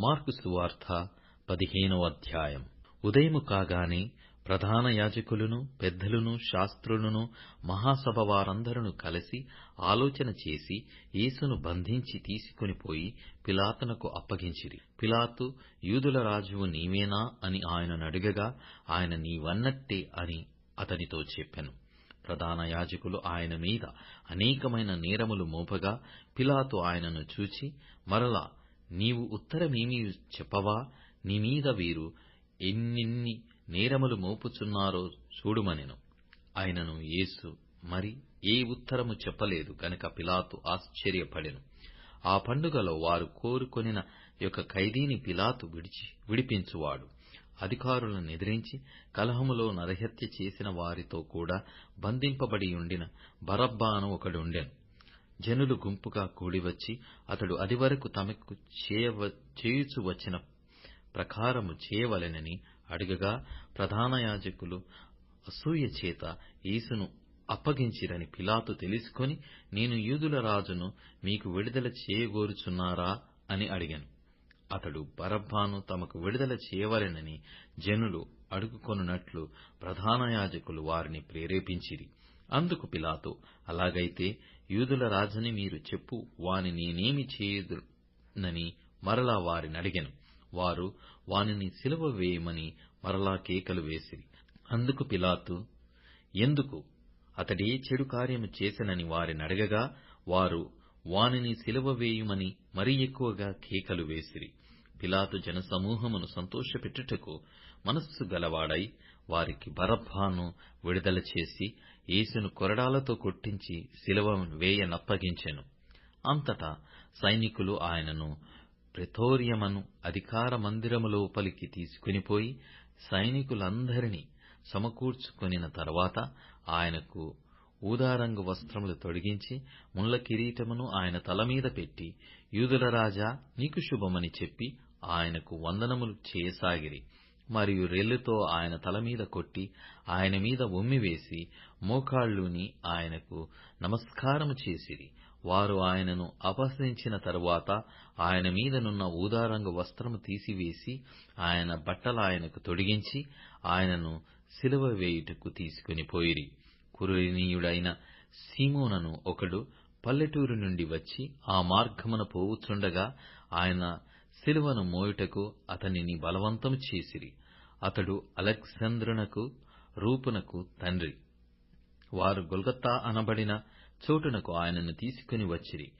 Mark సువార్త పదిహేనవ అధ్యాయం. ఉదయము కాగానే ప్రధాన యాజకులను పెద్దలను శాస్త్రులను మహాసభ వారందరూ కలిసి ఆలోచన చేసి యేసును బంధించి తీసుకొని పోయి పిలాతునకు అప్పగించిరి. పిలాతు యూదుల రాజువు నీవేనా అని ఆయనను అడగగా ఆయన నీవన్నట్టే అని అతనితో చెప్పెను. ప్రధాన యాజకులు ఆయన మీద అనేకమైన నేరములు మోపగా పిలాతు ఆయనను చూచి మరలా నీవు ఉత్తరమేమీ చెప్పవా? నీ మీద వీరు ఎన్నెన్ని నేరములు మోపుచున్నారో చూడుమనెను. ఆయనను యేసు మరి ఏ ఉత్తరము చెప్పలేదు. గనుక పిలాతు ఆశ్చర్యపడెను. ఆ పండుగలో వారు కోరుకొనిన యొక్క ఖైదీని పిలాతు విడిచి విడిపించువాడు. అధికారులను ఎదిరించి కలహములో నరహత్య చేసిన వారితో కూడా బంధింపబడి ఉండిన బరబ్బా ఒకడుండెను. జనులు గుంపుగా కూడివచ్చి అతడు అదివరకు తమకు చేయుచు వచ్చిన ప్రకారము చేయవలెనని అడుగగా ప్రధాన యాజకులు అసూయ చేత యేసును అప్పగించిరని పిలాతు తెలుసుకొని నేను యూదుల రాజును మీకు విడుదల చేయగోరుచున్నారా? అని అడిగాను. అతడు బరబ్బాను తమకు విడుదల చేయవలెనని జనులు అడుగుకొనున్నట్లు ప్రధాన యాజకులు వారిని ప్రేరేపించిరి. అందుకు పిలాతు అలాగైతే యూదుల రాజుని మీరు చెప్పు వాని నేనేమి చేయదునని మరలా వారిని అడిగాను. వారు వానిని సిలువ వేయమని మరలా కేకలు వేసిరి. అందుకు పిలాతు ఎందుకు అతడే చెడు కార్యము చేసెనని వారిని అడగగా వారు వానిని సిలువ వేయుమని మరీ ఎక్కువగా కేకలు వేసిరి. పిలాతు జనసమూహమును సంతోషపెట్టుటకు మనస్సు గలవాడై వారికి బరబ్బాను విడుదల చేసి యేసును కొరడాలతో కొట్టించి శిలవ వేయనప్పగించెను. అంతటా సైనికులు ఆయనను ప్రిథోరియమను అధికార మందిరములో పలికి తీసుకునిపోయి సైనికులందరినీ సమకూర్చుకొనిన తరువాత ఆయనకు ఊదారంగు వస్త్రములు తొడిగించి ముళ్ళ కిరీటమును ఆయన తలమీద పెట్టి యూదుల రాజా నీకు శుభమని చెప్పి ఆయనకు వందనములు చేయసాగిరి. మరియు రెల్లుతో ఆయన తల మీద కొట్టి ఆయన మీద ఉమ్మివేసి మోకాళ్ళూని ఆయనకు నమస్కారము చేసిరి. వారు ఆయనను అపహసించిన తరువాత ఆయన మీదనున్న ఊదారంగు వస్త్రము తీసివేసి ఆయన బట్టలాయనకు తొడిగించి ఆయనను సిలువ వేయుటకు తీసుకుని పోయిరి. కురేనీయుడైన సీమోనను ఒకడు పల్లెటూరు నుండి వచ్చి ఆ మార్గమున పోవుచుండగా ఆయన శిలువను మోయుటకు అతనిని బలవంతం చేసిరి. అతడు అలెక్సంద్రునకు రూపునకు తండ్రి. వారు గొల్గొత్తా అనబడిన చోటునకు ఆయనను తీసుకుని వచ్చిరి.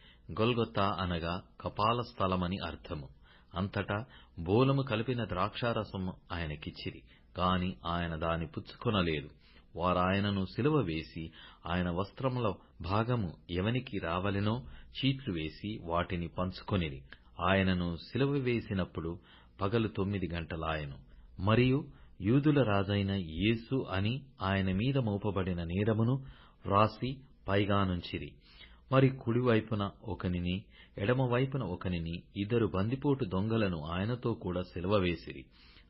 గొల్గొత్తా అనగా కపాల స్థలమని అర్థము. అంతటా బోలము కలిపిన ద్రాక్షారసము ఆయనకిచ్చిరి. కాని ఆయన దాని పుచ్చుకొనలేదు. వారాయనను సిలువ వేసి ఆయన వస్త్రముల భాగము ఎవనికి రావలెనో చీట్లు వేసి వాటిని పంచుకొనిరి. ఆయనను సిలువ వేసినప్పుడు పగలు తొమ్మిది గంటలాయెను. మరియు యూదుల రాజైన యేసు అని ఆయన మీద మోపబడిన నేరమును వ్రాసి పైగానుంచిరి మరి కుడివైపున ఒకనిని ఎడమవైపున ఒకనిని ఇద్దరు బందిపోటు దొంగలను ఆయనతో కూడా సిలువ వేసిరి.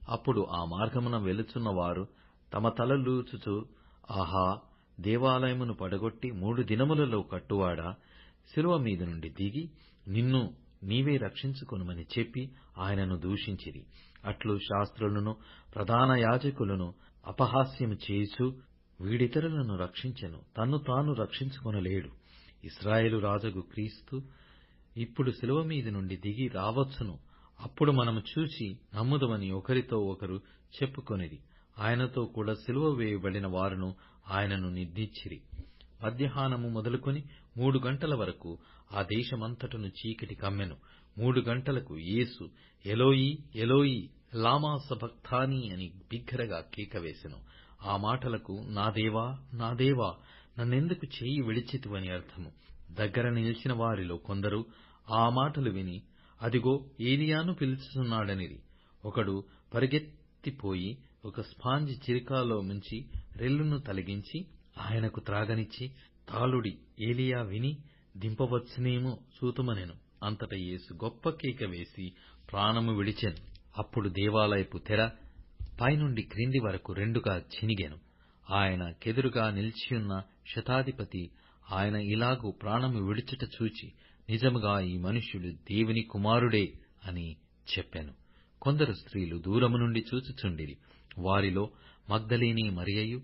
అప్పుడు ఆ మార్గమున వెలుచున్న వారు తమ తలలూచుచూ ఆహా దేవాలయమును పడగొట్టి మూడు దినములలో కట్టువాడా? శిలువ మీద నుండి దిగి నిన్ను నీవే రక్షించుకొనుమని చెప్పి ఆయనను దూషించిరి. అట్లు శాస్త్రులను ప్రధాన యాజకులను అపహాస్యము చేయుచు వీడితరులను రక్షించెను. తన్ను తాను రక్షించుకొనలేడు. ఇస్రాయేలు రాజగు క్రీస్తు ఇప్పుడు శిలువ మీద నుండి దిగి రావచ్చును. అప్పుడు మనము చూచి నమ్ముదమని ఒకరితో ఒకరు చెప్పుకొనిది ఆయనతో కూడా శిలువ వేయబడిన వారును ఆయనను నిర్దిచ్చిరి మధ్యాహ్నము మొదలుకొని మూడు గంటల వరకు ఆ దేశమంతటను చీకటి కమ్మెను. మూడు గంటలకు యేసు ఎలోయి ఎలోయి లామా సభక్తాని అని బిగ్గరగా కేకవేసెను. ఆ మాటలకు నా దేవా నా దేవా నన్నెందుకు చేయి విడిచితివని అర్థము. దగ్గర నిలిచిన వారిలో కొందరు ఆ మాటలు విని అదిగో ఏలియాను పిలుచుచున్నాడనిరి. ఒకడు పరిగెత్తిపోయి ఒక స్పాంజి చిరికాలో ముంచి రెల్లును తలిగించి ఆయనకు త్రాగనిచ్చి తాళుడి ఏలియా విని దింపవచ్చునేమో చూతుమనెను. అంతట యేసు గొప్ప కేక వేసి ప్రాణము విడిచెను. అప్పుడు దేవాలయపు తెర పైనుండి క్రింది వరకు రెండుగా చినిగెను. ఆయన కెదురుగా నిలిచియున్న శతాధిపతి ఆయన ఇలాగూ ప్రాణము విడుచుట చూచి నిజముగా ఈ మనుష్యుడు దేవుని కుమారుడే అని చెప్పాను. కొందరు స్త్రీలు దూరము నుండి చూచుచుండిరి. వారిలో మగ్ధలేని మరియయు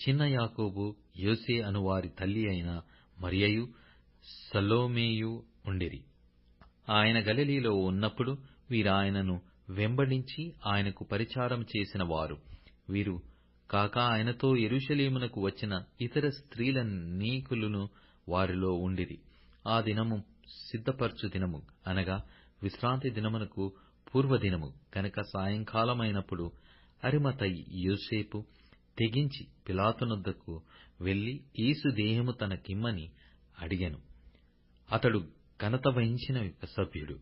చిన్న యాకోబు యోసే అను వారి తల్లి అయిన మరియయు సలోమేయు ఉండిరి. ఆయన గలిలీలో ఉన్నప్పుడు వీరాయనను వెంబడించి ఆయనకు పరిచారం చేసిన వారు. వీరు కాక ఆయనతో యెరూషలేమునకు వచ్చిన ఇతర స్త్రీలనీకులును వారిలో ఉండిరి. ఆ దినము సిద్ధపరచు దినము అనగా విశ్రాంతి దినమునకు పూర్వదినము కనుక సాయంకాలమైనప్పుడు అరిమతయి యోసేపు తెగించి పిలాతునొద్దకు వెళ్ళి యేసు దేహము తనకిమ్మని అడిగాను. అతడు ఘనత వహించిన సభ్యుడు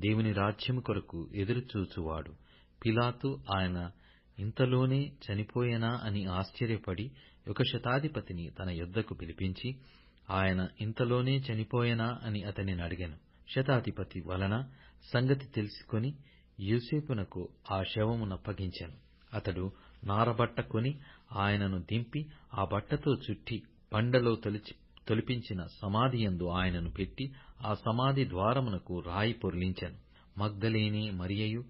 దేవుని రాజ్యము కొరకు ఎదురుచూచువాడు. పిలాతు ఆయన ఇంతలోనే చనిపోయేనా? అని ఆశ్చర్యపడి ఒక శతాధిపతిని తన యొద్దకు పిలిపించి ఆయన ఇంతలోనే చనిపోయేనా? అని అతనిని అడిగాను. శతాధిపతి వలన సంగతి తెలుసుకొని యోసేపునకు ఆ శవమునప్పగించాను అతడు నారబట్ట కొని ఆయనను దింపి ఆ బట్టతో చుట్టి బండలో తొలిచి తొలిపించిన సమాధియందు ఆయనను పెట్టి ఆ సమాధి ద్వారమునకు రాయి పొర్లించెను. మగ్దలేనే మరియయు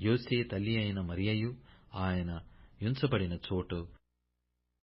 యోసే తల్లి అయిన మరియయు ఆయన యుంచబడిన చోటు